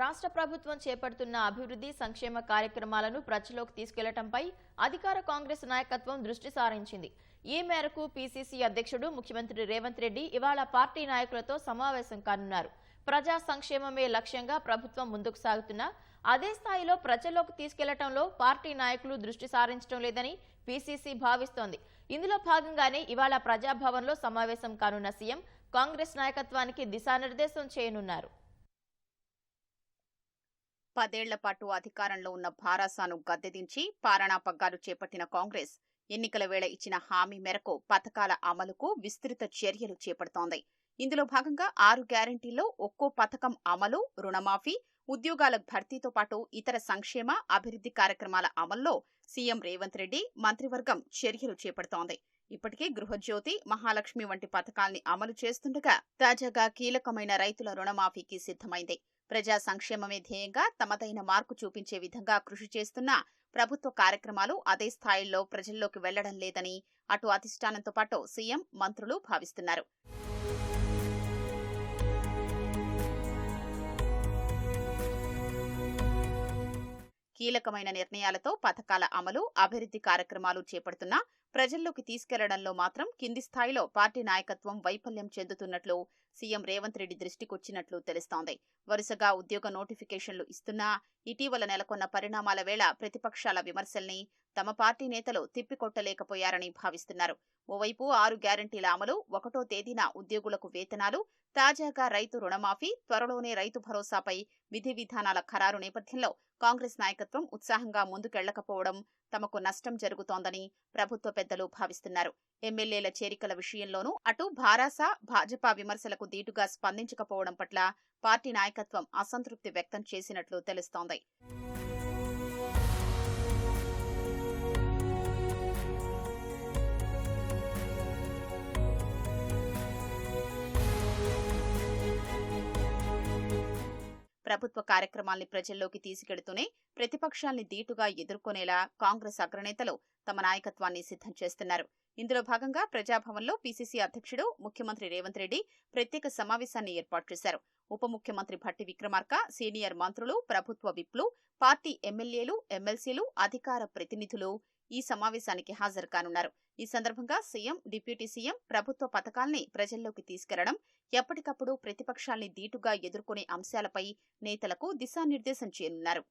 రాష్ట్ర ప్రభుత్వం చేపడుతున్న అభివృద్ధి సంక్షేమ కార్యక్రమాలను ప్రజలోకి తీసుకెళ్ళటంపై అధికార కాంగ్రెస్ నాయకత్వం దృష్టి సారించింది. ఈ మేరకు పీసీసీ అధ్యక్షుడు ముఖ్యమంత్రి రేవంత్ రెడ్డి ఇవాళ పార్టీ నాయకులతో సమావేశం కానున్నారు. ప్రజా సంక్షేమమే లక్ష్యంగా ప్రభుత్వం ముందుకు సాగుతున్నా అదే స్థాయిలో ప్రజల్లోకి తీసుకెళ్ళటంలో పార్టీ నాయకులు దృష్టి సారించడం లేదని పీసీసీ భావిస్తోంది. ఇందులో భాగంగానే ఇవాళ ప్రజాభవన్లో సమావేశం కానున్న సీఎం కాంగ్రెస్ నాయకత్వానికి దిశానిర్దేశం చేయనున్నారు. పదేళ్ళ పాటు అధికారంలో ఉన్న భారాసాను గద్దెదించి పాలనా పగ్గాలు చేపట్టిన కాంగ్రెస్ ఎన్నికల వేళ ఇచ్చిన హామీ మేరకు పథకాల అమలుకు విస్తృత చర్యలు చేపడుతోంది. ఇందులో భాగంగా ఆరు గ్యారంటీల్లో ఒక్కో పథకం అమలు రుణమాఫీ ఉద్యోగాల భర్తీతో పాటు ఇతర సంక్షేమ అభివృద్ధి కార్యక్రమాల అమల్లో సీఎం రేవంత్ రెడ్డి మంత్రివర్గం చర్యలు చేపడుతోంది. ఇప్పటికే గృహజ్యోతి మహాలక్ష్మి వంటి పథకాల్ని అమలు చేస్తుండగా తాజాగా కీలకమైన రైతుల రుణమాఫీకి సిద్ధమైంది. ప్రజా సంక్షేమమే ధ్యేయంగా తమదైన మార్కు చూపించే విధంగా కృషి చేస్తున్న ప్రభుత్వ కార్యక్రమాలు అదే స్థాయిల్లో ప్రజల్లోకి వెళ్ళడం లేదని అటు అధిష్టానంతో పాటు సీఎం మంత్రులు భావిస్తున్నారు. కీలకమైన నిర్ణయాలతో పథకాల అమలు అభివృద్ధి కార్యక్రమాలు చేపడుతున్నా ప్రజల్లోకి తీసుకెళ్ళడంలో మాత్రం కింది స్థాయిలో పార్టీ నాయకత్వం వైఫల్యం చెందుతున్నట్లు సీఎం రేవంత్ రెడ్డి దృష్టికొచ్చినట్లు తెలుస్తోంది. వరుసగా ఉద్యోగ నోటిఫికేషన్లు ఇస్తున్నా ఇటీవల నెలకొన్న పరిణామాల వేళ ప్రతిపక్షాల విమర్శల్ని తమ పార్టీ నేతలు తిప్పికొట్టలేకపోయారని భావిస్తున్నారు. ఓవైపు ఆరు గ్యారంటీల అమలు ఒకటో తేదీన ఉద్యోగులకు వేతనాలు తాజాగా రైతు రుణమాఫీ త్వరలోనే రైతు భరోసాపై విధి విధానాల ఖరారు నేపథ్యంలో కాంగ్రెస్ నాయకత్వం ఉత్సాహంగా ముందుకెళ్ళకపోవడం తమకు నష్టం జరుగుతోందని ప్రభుత్వ పెద్దలు భావిస్తున్నారు. ఎమ్మెల్యేల చేరికల విషయంలోనూ అటు భారాస భాజపా విమర్శలకు దీటుగా స్పందించకపోవడం పట్ల పార్టీ నాయకత్వం అసంతృప్తి వ్యక్తం చేసినట్లు తెలుస్తోంది. ప్రభుత్వ కార్యక్రమాల్ని ప్రజల్లోకి తీసుకెడుతూనే ప్రతిపక్షాల్ని దీటుగా ఎదుర్కొనేలా కాంగ్రెస్ అగ్రనేతలు తమ నాయకత్వాన్ని సిద్ధం చేస్తున్నారు. ఇందులో భాగంగా ప్రజాభవన్లో పీసీసీ అధ్యక్షుడు ముఖ్యమంత్రి రేవంత్ రెడ్డి ప్రత్యేక సమావేశాన్ని ఏర్పాటు చేశారు. ఉప ముఖ్యమంత్రి భట్టి విక్రమార్క సీనియర్ మంత్రులు ప్రభుత్వ విప్లు పార్టీ ఎమ్మెల్యేలు ఎమ్మెల్సీలు అధికార ప్రతినిధులు ఈ సమావేశానికి హాజరు కానున్నారు. ఈ సందర్భంగా సీఎం డిప్యూటీ సీఎం ప్రభుత్వ పథకాల్ని ప్రజల్లోకి తీసుకెళ్ళడం ఎప్పటికప్పుడు ప్రతిపక్షాల్ని దీటుగా ఎదుర్కొనే అంశాలపై నేతలకు దిశానిర్దేశం చేయనున్నారు.